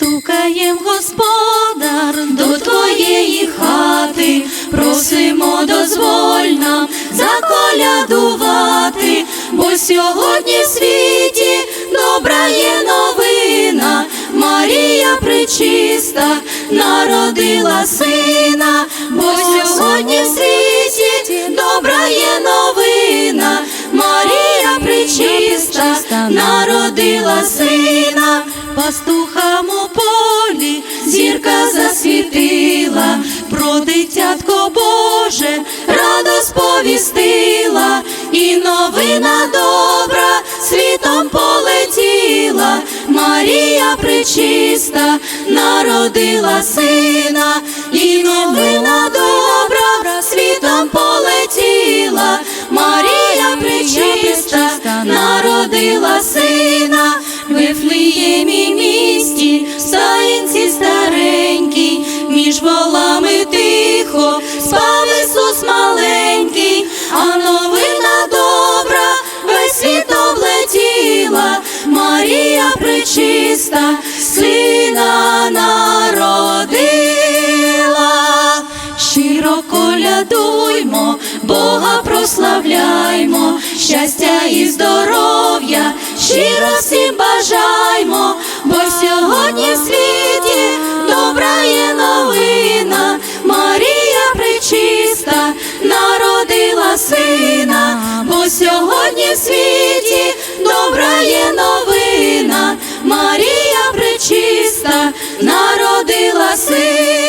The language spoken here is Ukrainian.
Стукаєм, господар, до твоєї хати, просимо дозволь нам заколядувати, бо сьогодні в світі добра є новина, Марія пречиста народила сина, бо сьогодні в світі добра є новина, Марія пречиста народила сина, пастухам у полі зірка засвітила, про дитятко Боже радо сповістила, і новина добра світом полетіла, Марія пречиста народила сина, і новина добра Марія пречиста, сина народила. Щиро колядуймо, Бога прославляймо, щастя і здоров'я, щиро всім бажаймо, бо сьогодні в світі добра є новина, Марія народила сина.